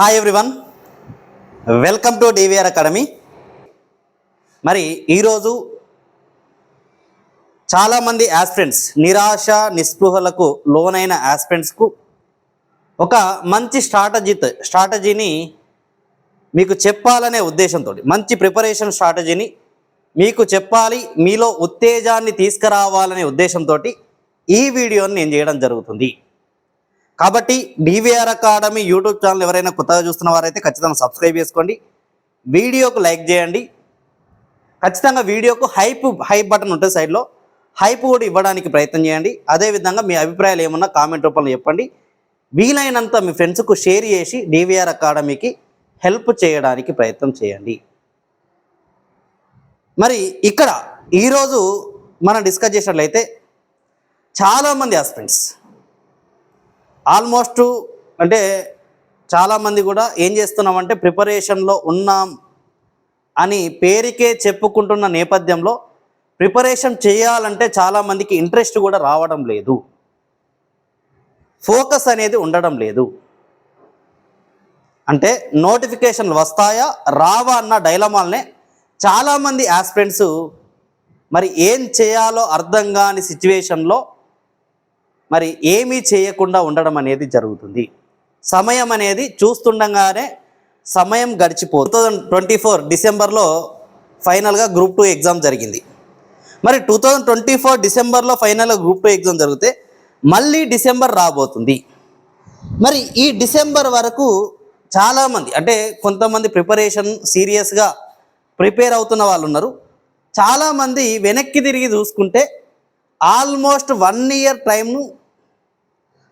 Hi everyone welcome to DVR academy మరి ఈరోజు చాలామంది యాస్పిరెంట్స్ నిరాశ నిస్పృహలకు లోనైన యాస్పిరెంట్స్కు ఒక మంచి స్ట్రాటజీ స్ట్రాటజీని మీకు చెప్పాలనే ఉద్దేశంతో మంచి ప్రిపరేషన్ స్ట్రాటజీని మీకు చెప్పాలి మీలో ఉత్తేజాన్ని తీసుకురావాలనే ఉద్దేశంతో ఈ వీడియోని నేను చేయడం జరుగుతుంది. కాబట్టి డివిఆర్ అకాడమీ యూట్యూబ్ ఛానల్ ఎవరైనా కొత్తగా చూస్తున్న వారైతే ఖచ్చితంగా సబ్స్క్రైబ్ చేసుకోండి. వీడియోకు లైక్ చేయండి. ఖచ్చితంగా వీడియోకు హైప్ హైప్ బటన్ ఉంటుంది సైడ్లో హైప్ కూడా ఇవ్వడానికి ప్రయత్నం చేయండి. అదేవిధంగా మీ అభిప్రాయాలు ఏమన్నా కామెంట్ రూపంలో చెప్పండి. వీలైనంత మీ ఫ్రెండ్స్కు షేర్ చేసి డివిఆర్ అకాడమీకి హెల్ప్ చేయడానికి ప్రయత్నం చేయండి. మరి ఇక్కడ ఈరోజు మనం డిస్కస్ చేసినట్లయితే చాలామంది హస్బెండ్స్ ఆల్మోస్ట్ అంటే చాలామంది కూడా ఏం చేస్తున్నామంటే ప్రిపరేషన్లో ఉన్నాం అని పేరుకే చెప్పుకుంటున్న నేపథ్యంలో ప్రిపరేషన్ చేయాలంటే చాలామందికి ఇంట్రెస్ట్ కూడా రావడం లేదు. ఫోకస్ అనేది ఉండడం లేదు. అంటే నోటిఫికేషన్లు వస్తాయా రావా అన్న డైలమాల్నే చాలామంది ఆస్పిరెంట్స్ మరి ఏం చేయాలో అర్థం కాని సిచ్యువేషన్లో మరి ఏమీ చేయకుండా ఉండడం అనేది జరుగుతుంది. సమయం అనేది చూస్తుండగానే సమయం గడిచిపో టూ థౌజండ్ ట్వంటీ ఫోర్ డిసెంబర్లో ఫైనల్గా గ్రూప్ టూ ఎగ్జామ్ జరిగింది. మరి టూ థౌజండ్ ట్వంటీ ఫోర్ డిసెంబర్లో ఫైనల్గా గ్రూప్ టూ ఎగ్జామ్ జరిగితే మళ్ళీ డిసెంబర్ రాబోతుంది. మరి ఈ డిసెంబర్ వరకు చాలామంది అంటే కొంతమంది ప్రిపరేషన్ సీరియస్గా ప్రిపేర్ అవుతున్న వాళ్ళు ఉన్నారు. చాలామంది వెనక్కి తిరిగి చూసుకుంటే ఆల్మోస్ట్ వన్ ఇయర్ టైంను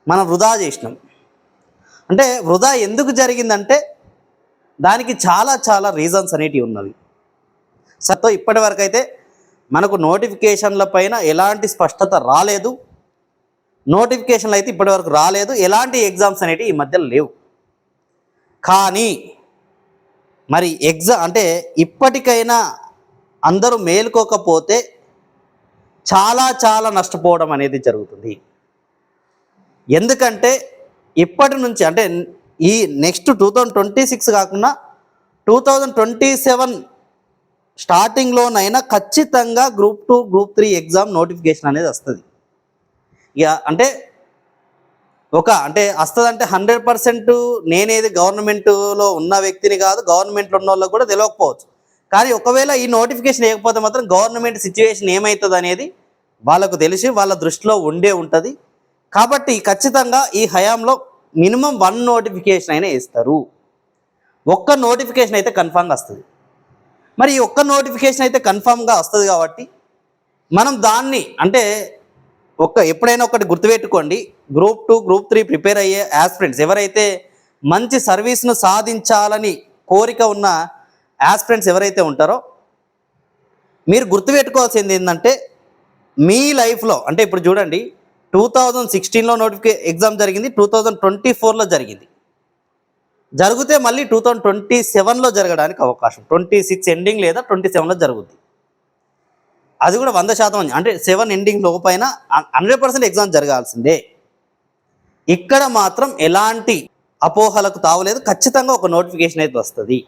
మనం వృధా చేసినాం. అంటే వృధా ఎందుకు జరిగిందంటే దానికి చాలా చాలా రీజన్స్ అనేటివి ఉన్నవి. సత్తో ఇప్పటి వరకు అయితే మనకు నోటిఫికేషన్ల పైన ఎలాంటి స్పష్టత రాలేదు. నోటిఫికేషన్లు అయితే ఇప్పటివరకు రాలేదు. ఎలాంటి ఎగ్జామ్స్ అనేటివి ఈ మధ్యలో లేవు. కానీ మరి ఎగ్జామ్ అంటే ఇప్పటికైనా అందరూ మేలుకోకపోతే చాలా చాలా నష్టపోవడం అనేది జరుగుతుంది. ఎందుకంటే ఇప్పటి నుంచి అంటే ఈ next two thousand twenty six కాకుండా టూ థౌజండ్ ట్వంటీ సెవెన్ స్టార్టింగ్లోనైనా ఖచ్చితంగా group two group three exam notification అనేది వస్తుంది. ఇక అంటే ఒక అంటే వస్తుందంటే హండ్రెడ్ పర్సెంట్ నేనేది గవర్నమెంట్లో ఉన్న వ్యక్తిని కాదు గవర్నమెంట్లో ఉన్న వాళ్ళకి కూడా తెలియకపోవచ్చు. కానీ ఒకవేళ ఈ నోటిఫికేషన్ లేకపోతే మాత్రం గవర్నమెంట్ సిచ్యువేషన్ ఏమవుతుంది అనేది వాళ్ళకు తెలిసి వాళ్ళ దృష్టిలో ఉండే ఉంటుంది. కాబట్టి ఖచ్చితంగా ఈ హయాంలో మినిమం వన్ నోటిఫికేషన్ అయినా ఇస్తారు ఒక్క నోటిఫికేషన్ అయితే కన్ఫామ్గా వస్తుంది. మరి ఈ ఒక్క నోటిఫికేషన్ అయితే కన్ఫామ్గా వస్తుంది కాబట్టి మనం దాన్ని అంటే ఒక్క ఎప్పుడైనా ఒకటి గుర్తుపెట్టుకోండి. Group two group three prepare అయ్యే యాస్పిరెంట్స్ ఎవరైతే మంచి సర్వీస్ను సాధించాలని కోరిక ఉన్న యాస్పిరెంట్స్ ఎవరైతే ఉంటారో మీరు గుర్తుపెట్టుకోవాల్సింది ఏంటంటే మీ లైఫ్లో అంటే ఇప్పుడు చూడండి టూ థౌజండ్ సిక్స్టీన్లో నోటిఫికే ఎగ్జామ్ జరిగింది టూ థౌజండ్ ట్వంటీ ఫోర్లో జరిగింది. జరిగితే మళ్ళీ టూ థౌజండ్ ట్వంటీ సెవెన్లో జరగడానికి అవకాశం. ట్వంటీ సిక్స్ ఎండింగ్ లేదా ట్వంటీ సెవెన్లో జరుగుద్ది. అది కూడా వంద శాతం అంటే సెవెన్ ఎండింగ్ లోపైన హండ్రెడ్ పర్సెంట్ ఎగ్జామ్ జరగాల్సిందే. ఇక్కడ మాత్రం ఎలాంటి అపోహలకు తావలేదు. ఖచ్చితంగా ఒక నోటిఫికేషన్ అయితే వస్తుంది.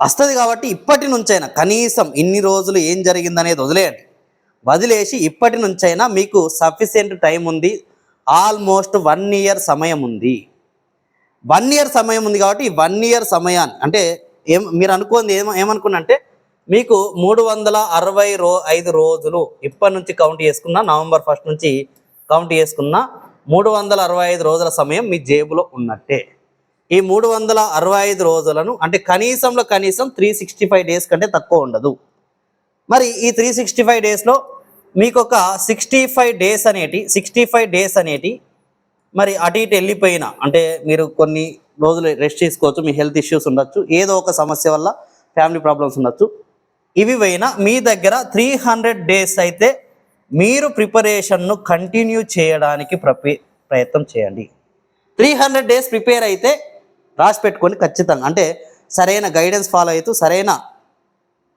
వస్తుంది కాబట్టి ఇప్పటి నుంచైనా కనీసం ఇన్ని రోజులు ఏం జరిగిందనేది వదిలేయండి. వదిలేసి ఇప్పటి నుంచైనా మీకు సఫిషియెంట్ టైం ఉంది. ఆల్మోస్ట్ వన్ ఇయర్ సమయం ఉంది. వన్ ఇయర్ సమయం ఉంది కాబట్టి ఈ వన్ ఇయర్ సమయాన్ని అంటే ఏం మీరు అనుకోండి ఏమ ఏమనుకున్నంటే మీకు మూడు వందల అరవై రో ఐదు రోజులు ఇప్పటి నుంచి కౌంట్ చేసుకున్న నవంబర్ ఫస్ట్ నుంచి కౌంట్ చేసుకున్న మూడు వందల అరవై ఐదు రోజుల సమయం మీ జేబులో ఉన్నట్టే. ఈ మూడు వందల అరవై ఐదు రోజులను అంటే కనీసంలో కనీసం త్రీ సిక్స్టీ ఫైవ్ డేస్ కంటే తక్కువ ఉండదు. మరి ఈ త్రీ సిక్స్టీ ఫైవ్ డేస్లో మీకు ఒక సిక్స్టీ ఫైవ్ డేస్ అనేటి సిక్స్టీ ఫైవ్ డేస్ అనేటి మరి అటు ఇటు వెళ్ళిపోయినా అంటే మీరు కొన్ని రోజులు రెస్ట్ తీసుకోవచ్చు మీ హెల్త్ ఇష్యూస్ ఉండొచ్చు ఏదో ఒక సమస్య వల్ల ఫ్యామిలీ ప్రాబ్లమ్స్ ఉండొచ్చు. ఇవి పోయినా మీ దగ్గర త్రీ హండ్రెడ్ డేస్ అయితే మీరు ప్రిపరేషన్ను కంటిన్యూ చేయడానికి ప్రపే ప్రయత్నం చేయండి. త్రీ హండ్రెడ్ డేస్ ప్రిపేర్ అయితే రాసి పెట్టుకొని ఖచ్చితంగా అంటే సరైన గైడెన్స్ ఫాలో అవుతూ సరైన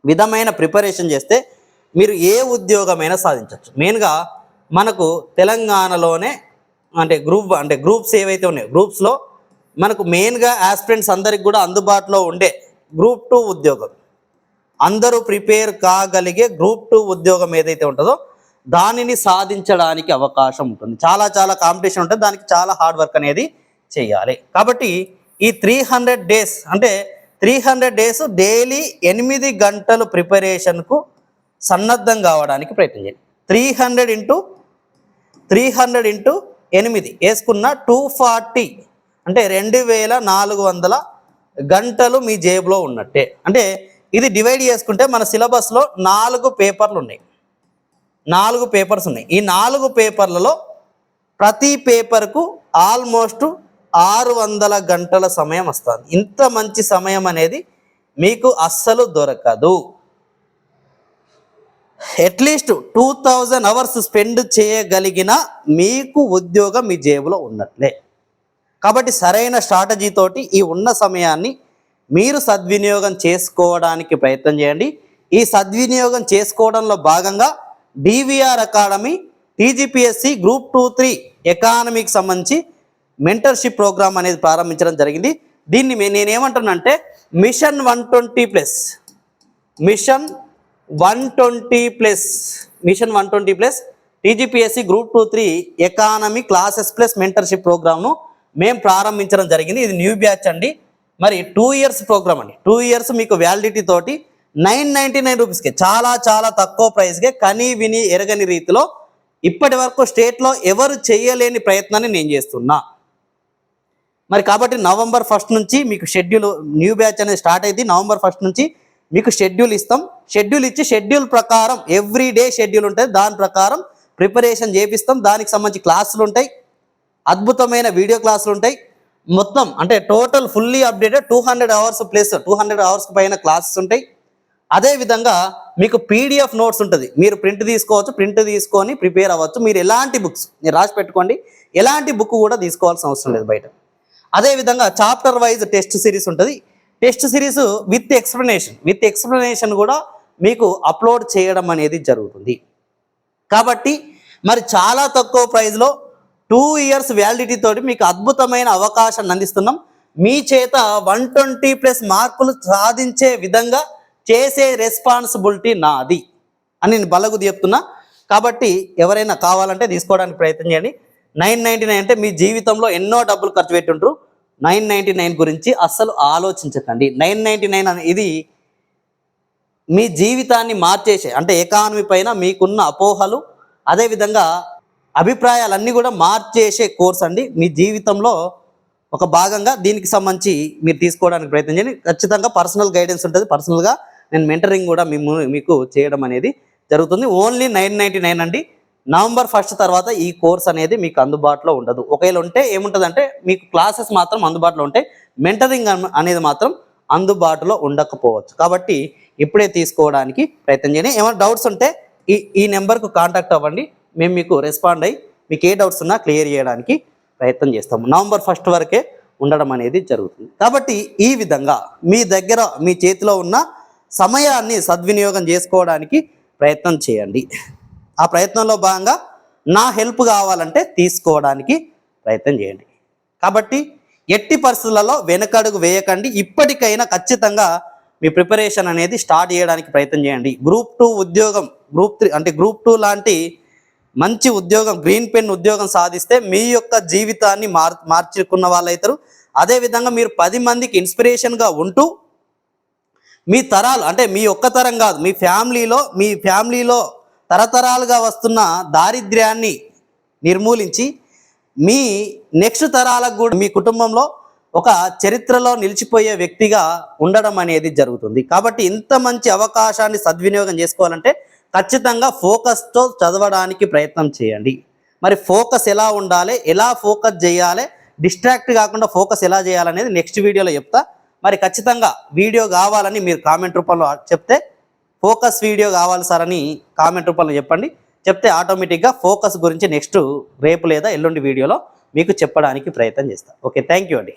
విధమైన ప్రిపరేషన్ చేస్తే మీరు ఏ ఉద్యోగమైనా సాధించవచ్చు. మెయిన్గా మనకు తెలంగాణలోనే అంటే గ్రూప్ అంటే గ్రూప్స్ ఏవైతే ఉన్నాయో గ్రూప్స్లో మనకు మెయిన్గా ఆస్పిరెంట్స్ అందరికి కూడా అందుబాటులో ఉండే గ్రూప్ టూ ఉద్యోగం. అందరూ ప్రిపేర్ కాగలిగే గ్రూప్ టూ ఉద్యోగం ఏదైతే ఉంటుందో దానిని సాధించడానికి అవకాశం ఉంటుంది. చాలా చాలా కాంపిటీషన్ ఉంటుంది. దానికి చాలా హార్డ్ వర్క్ అనేది చేయాలి. కాబట్టి ఈ త్రీ హండ్రెడ్ డేస్ అంటే త్రీ హండ్రెడ్ డేస్ డైలీ ఎనిమిది గంటలు ప్రిపరేషన్కు సన్నద్ధం కావడానికి ప్రయత్నం చేయండి. Three hundred into three hundred into ఎనిమిది వేసుకున్న టూ ఫార్టీ అంటే రెండు వేల నాలుగు వందల గంటలు మీ జేబులో ఉన్నట్టే. అంటే ఇది డివైడ్ చేసుకుంటే మన సిలబస్లో నాలుగు పేపర్లు ఉన్నాయి. నాలుగు పేపర్స్ ఉన్నాయి. ఈ నాలుగు పేపర్లలో ప్రతి పేపర్కు ఆల్మోస్ట్ ఆరు వందల గంటల సమయం వస్తుంది. ఇంత మంచి సమయం అనేది మీకు అస్సలు దొరకదు. At least two thousand hours spend చేయగలిగిన మీకు ఉద్యోగం మీ జేబులో ఉన్నట్లే. కాబట్టి సరైన స్ట్రాటజీ తోటి ఈ ఉన్న సమయాన్ని మీరు సద్వినియోగం చేసుకోవడానికి ప్రయత్నం చేయండి. ఈ సద్వినియోగం చేసుకోవడంలో భాగంగా DVR academy TGPSC group two three ఎకానమీకి సంబంధించి మెంటర్షిప్ ప్రోగ్రామ్ అనేది ప్రారంభించడం జరిగింది. దీన్ని మే- అంటే mission one twenty plus mission one twenty plus mission one twenty plus TGPSC group two three economy classes plus mentorship ప్రోగ్రామ్ను మేము ప్రారంభించడం జరిగింది. ఇది న్యూ బ్యాచ్ అండి. మరి టూ ఇయర్స్ ప్రోగ్రామ్ అండి. టూ ఇయర్స్ మీకు వ్యాలిడిటీ తోటి నైన్ నైంటీ నైన్ రూపీస్కి చాలా చాలా తక్కువ ప్రైస్కే కని విని ఎరగని రీతిలో ఇప్పటి వరకు స్టేట్లో ఎవరు చేయలేని ప్రయత్నాన్ని నేను చేస్తున్నా. మరి కాబట్టి నవంబర్ ఫస్ట్ నుంచి మీకు షెడ్యూల్ న్యూ బ్యాచ్ అనేది స్టార్ట్ అయింది. నవంబర్ ఫస్ట్ నుంచి మీకు షెడ్యూల్ ఇస్తాం. షెడ్యూల్ ఇచ్చి షెడ్యూల్ ప్రకారం ఎవ్రీ డే షెడ్యూల్ ఉంటుంది. దాని ప్రకారం ప్రిపరేషన్ చేపిస్తాం. దానికి సంబంధించి క్లాసులు ఉంటాయి. అద్భుతమైన వీడియో క్లాసులు ఉంటాయి. మొత్తం అంటే total fully updated two hundred hours plus two hundred hours పైన క్లాసెస్ ఉంటాయి. అదేవిధంగా మీకు పీడిఎఫ్ నోట్స్ ఉంటుంది. మీరు ప్రింట్ తీసుకోవచ్చు ప్రింట్ తీసుకొని ప్రిపేర్ అవ్వచ్చు. మీరు ఎలాంటి బుక్స్ మీరు రాసి పెట్టుకోండి. ఎలాంటి బుక్ కూడా తీసుకోవాల్సిన అవసరం లేదు బయట. అదే విధంగా చాప్టర్ వైజ్ టెస్ట్ సిరీస్ ఉంటుంది. Test series with explanation with explanation కూడా మీకు అప్లోడ్ చేయడం అనేది జరుగుతుంది. కాబట్టి మరి చాలా తక్కువ ప్రైస్లో టూ ఇయర్స్ వ్యాలిడిటీ తోటి మీకు అద్భుతమైన అవకాశాన్ని అందిస్తున్నాం. మీ చేత వన్ ట్వంటీ ప్లస్ మార్కులు సాధించే విధంగా చేసే రెస్పాన్సిబిలిటీ నాది అని నేను బలగు చెప్తున్నా. కాబట్టి ఎవరైనా కావాలంటే తీసుకోవడానికి ప్రయత్నం చేయండి. నైన్ నైంటీ నైన్ అంటే మీ జీవితంలో ఎన్నో డబ్బులు ఖర్చు పెట్టుంటారు నైన్ నైంటీ నైన్ గురించి అస్సలు ఆలోచించకండి. నైన్ నైంటీ నైన్ ఇది మీ జీవితాన్ని మార్చేసే అంటే ఎకానమీ పైన మీకున్న అపోహలు అదేవిధంగా అభిప్రాయాలన్నీ కూడా మార్చేసే కోర్స్ అండి. మీ జీవితంలో ఒక భాగంగా దీనికి సంబంధించి మీరు తీసుకోవడానికి ప్రయత్నం చేయండి. ఖచ్చితంగా పర్సనల్ గైడెన్స్ ఉంటుంది. పర్సనల్గా నేను మెంటరింగ్ కూడా మేము మీకు చేయడం అనేది జరుగుతుంది. ఓన్లీ నైన్ నైంటీ నైన్ అండి. నవంబర్ ఫస్ట్ తర్వాత ఈ కోర్స్ అనేది మీకు అందుబాటులో ఉండదు. ఒకవేళ ఉంటే ఏముంటుందంటే మీకు క్లాసెస్ మాత్రం అందుబాటులో ఉంటాయి మెంటరింగ్ అనేది మాత్రం అందుబాటులో ఉండకపోవచ్చు. కాబట్టి ఇప్పుడే తీసుకోవడానికి ప్రయత్నం చేయండి. ఏమైనా డౌట్స్ ఉంటే ఈ ఈ నెంబర్కు కాంటాక్ట్ అవ్వండి. మేము మీకు రెస్పాండ్ అయ్యి మీకు ఏ డౌట్స్ ఉన్నా క్లియర్ చేయడానికి ప్రయత్నం చేస్తాము. నవంబర్ ఫస్ట్ వరకే ఉండడం అనేది జరుగుతుంది. కాబట్టి ఈ విధంగా మీ దగ్గర మీ చేతిలో ఉన్న సమయాన్ని సద్వినియోగం చేసుకోవడానికి ప్రయత్నం చేయండి. ఆ ప్రయత్నంలో భాగంగా నా హెల్ప్ కావాలంటే తీసుకోవడానికి ప్రయత్నం చేయండి. కాబట్టి ఎట్టి పరిస్థితులలో వెనకడుగు వేయకండి. ఇప్పటికైనా ఖచ్చితంగా మీ ప్రిపరేషన్ అనేది స్టార్ట్ చేయడానికి ప్రయత్నం చేయండి. గ్రూప్ టూ ఉద్యోగం గ్రూప్ త్రీ అంటే గ్రూప్ టూ లాంటి మంచి ఉద్యోగం గ్రీన్ పెన్ ఉద్యోగం సాధిస్తే మీ యొక్క జీవితాన్ని మార్ మార్చుకున్న వాళ్ళైతారు. అదేవిధంగా మీరు పది మందికి ఇన్స్పిరేషన్గా ఉంటూ మీ తరాలు అంటే మీ ఒక్క తరం కాదు మీ ఫ్యామిలీలో మీ ఫ్యామిలీలో తరతరాలుగా వస్తున్న దారిద్ర్యాన్ని నిర్మూలించి మీ నెక్స్ట్ తరాలకు కూడా మీ కుటుంబంలో ఒక చరిత్రలో నిలిచిపోయే వ్యక్తిగా ఉండడం అనేది జరుగుతుంది. కాబట్టి ఇంత మంచి అవకాశాన్ని సద్వినియోగం చేసుకోవాలంటే ఖచ్చితంగా ఫోకస్తో చదవడానికి ప్రయత్నం చేయండి. మరి ఫోకస్ ఎలా ఉండాలి? ఎలా ఫోకస్ చేయాలి? డిస్ట్రాక్ట్ కాకుండా ఫోకస్ ఎలా చేయాలనేది నెక్స్ట్ వీడియోలో చెప్తా. మరి ఖచ్చితంగా వీడియో కావాలని మీరు కామెంట్ రూపంలో చెప్తే ఫోకస్ వీడియో కావాలి సార్ అని కామెంట్ రూపంలో చెప్పండి. చెప్తే ఆటోమేటిక్గా ఫోకస్ గురించి నెక్స్ట్ రేపు లేదా ఎల్లుండి వీడియోలో మీకు చెప్పడానికి ప్రయత్నం చేస్తాను ఓకే థ్యాంక్ యూ అండి.